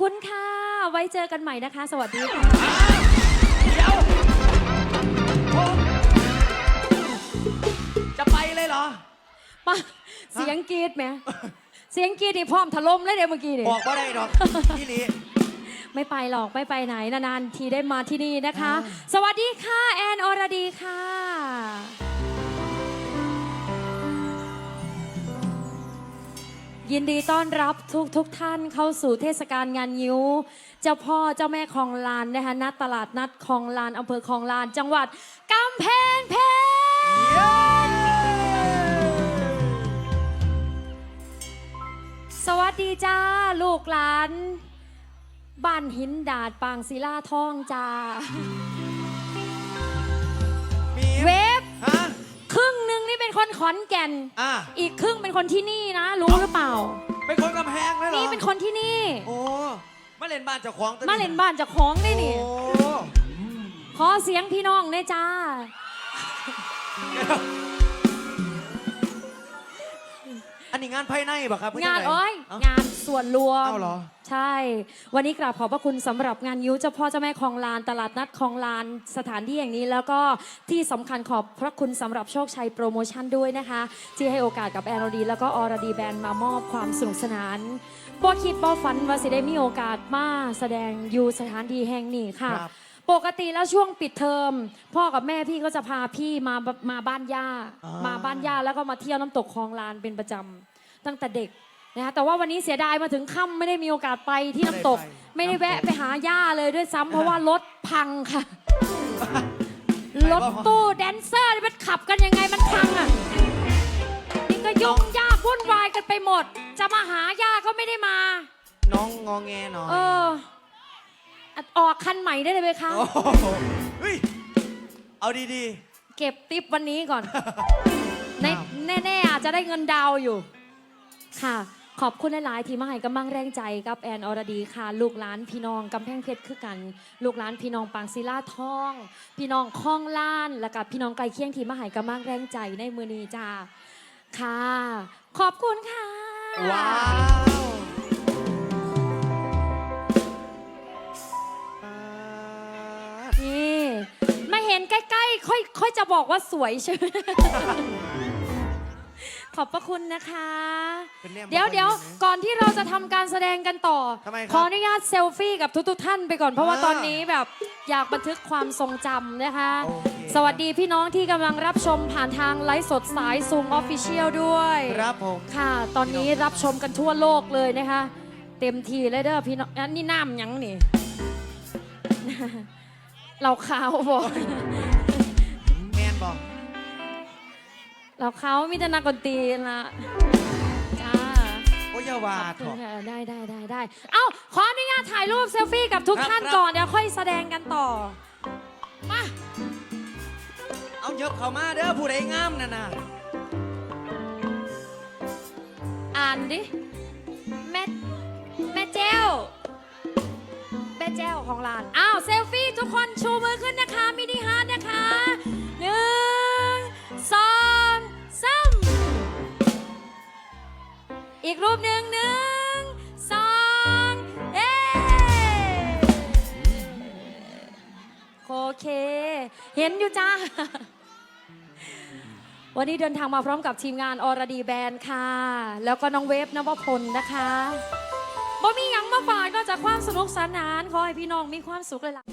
คุณค่ะ ไว้เจอกันใหม่นะคะ สวัสดีค่ะ เดี๋ยวโอ้จะไปเลยเหรอปะเสียงกรีดไหม เสียงกรีดนี่พร้อมถล่มเลยเดี๋ยวเมื่อกี้นี่บอกว่าได้หรอกพี่ลี ไม่ไปหรอก ไม่ไปไหน นานๆทีได้มาที่นี่นะคะ สวัสดีค่ะ แอนอรดีค่ะ ยินดีต้อนรับทุกทุกท่านเข้าสู่เทศกาลงานยิ้ว เจ้าพ่อเจ้าแม่คลองลานนะคะณตลาดนัดคลองลานอำเภอคลองลาน จังหวัดกำแพงเพชรสวัสดีจ้า ลูกหลาน บ้านหินดาดปางศิลาทองจ้า ขอนแก่น อะอีกครึ่งเป็นคนที่นี่นะ รู้หรือเปล่า เป็นคนกำแพงเลยเหรอนี่เป็นคนที่นี่ โอ้มาเล่นบ้านเจ้าของตัวมาเล่นบ้านเจากของได้นี่ โอ้ขอเสียงพี่น้องได้จ้า อันนี้งานภายในป่ะครับงานเพื่เอ้ยจังไหงานส่วนรวม เอ้าเหรอ ใช่ วันนี้กราบขอบพระคุณสำหรับงานยิ้วเจ้าพ่อเจ้าแม่คลองลาน ตลาดนัดคลองลานสถานที่อย่างนี้ แล้วก็ที่สำคัญขอบพระคุณสำหรับโชคชัยโปรโมชั่นด้วยนะคะ ที่ให้โอกาสกับแอนโรดีแล้วก็ออรดีแบนด์มามอบความสนุกสนานบ่คิดบ่ฝันว่าสิได้มีโอกาสมาแสดงอยู่สถานที่แห่งนี้ค่ะ ครับ ปกติแล้วช่วงปิดเทอม พ่อกับแม่พี่ก็จะพาพี่มามาบ้านย่าอ่าม มาบ้านย่าแล้วก็มาเที่ยวน้ำตกคลองลานเป็นประจำตั้งแต่เด็ก นะคะแต่ว่าวันนี้เสียดายมาถึงค่ำไม่ได้มีโอกาสไปที่น้ำตก ไม่ได้แวะไปหาย่าเลยด้วยซ้ำเพราะว่ารถพังค่ะ รถตู้แดนเซอร์นี่มันขับกันยังไงมันพังอะนี่ก็ยุ่งยากวุ่นวายกันไปหมด จะมาหาย่าก็ไม่ได้มา น้องงอแงหน่อยเอออะออกคันใหม่ได้เลยไหมคะโอ้โหเฮ้ยเอาดีเก็บติปวันนี้ก่อน ในครับแน่ๆอาจจะได้เงินดาวน์อยู่ ค่ะ ขอบคุณหลาย ๆ ที่มาให้กำลังแรงใจกับแอนอรดีค่ะ ลูกหลานพี่น้องกำแพงเพชรคือกัน ลูกหลานพี่น้องปางศิลาทอง พี่น้องคลองล้านและกับพี่น้องไกลเคียงที่มาให้กำลังแรงใจในมือนี้จ้าค่ะ ขอบคุณค่ะๆว้าวอ่านี่มาเห็นใกล้ ๆ ค่อย ค่อยจะบอกว่าสวยใช่ไหม ขอบพระคุณนะคะ เป็นแนมเดี๋ยวบ่ค่อเดี๋ยวห็นนะก่อนที่เราจะทำการแสดงกันต่อ ทำไมครับ ขออนุญาตเซลฟี่กับทุกๆท่านไปก่อนเพราะว่าอ่าตอนนี้แบบอยากบันทึกความทรงจำนะคะ โอเคสวัสดีพี่น้องที่กำลังรับชมผ่านทางไลฟ์สดสายซูมออฟฟิเชียลด้วย ครับผม ค่ะ ตอนนี้รับชมกันทั่วโลกเลยนะคะ เต็มทีเลยเด้อพี่น้องอันนี้น้ำหยังนี่ เราขาวบอก เราเขามีแต่นักดนตรีละจ้าโอ้ยอยาวาขอบเถคุณอะ ค่ะได้ได้ได้ได้เอ้าขออนุญาตถ่ายรูปเซลฟี่กับทุกครับท่านครับ ก่อนเดี๋ยวค่อยแสดงกันต่อมาเอาเยอะเข้ามาเด้อผู้ใดงามนั่นน่ะอ่านดิแม่แม่เจ้วแม่เจ้วของร้านอ้าวเซลฟี่ทุกคนชูมือขึ้นนะคะมินิฮาร์ดน อีกรูปหนึ่งหนึ่งสองเอ๊โอเค เห็นอยู่จ้า วันนี้เดินทางมาพร้อมกับทีมงานอรดีแบนด์ค่ะ แล้วก็น้องเวฟนวพลนะคะบ่มีหยังมาฝากนอกจากความสนุกสนาน ขอให้พี่น้องมีความสุขเลยล่ะ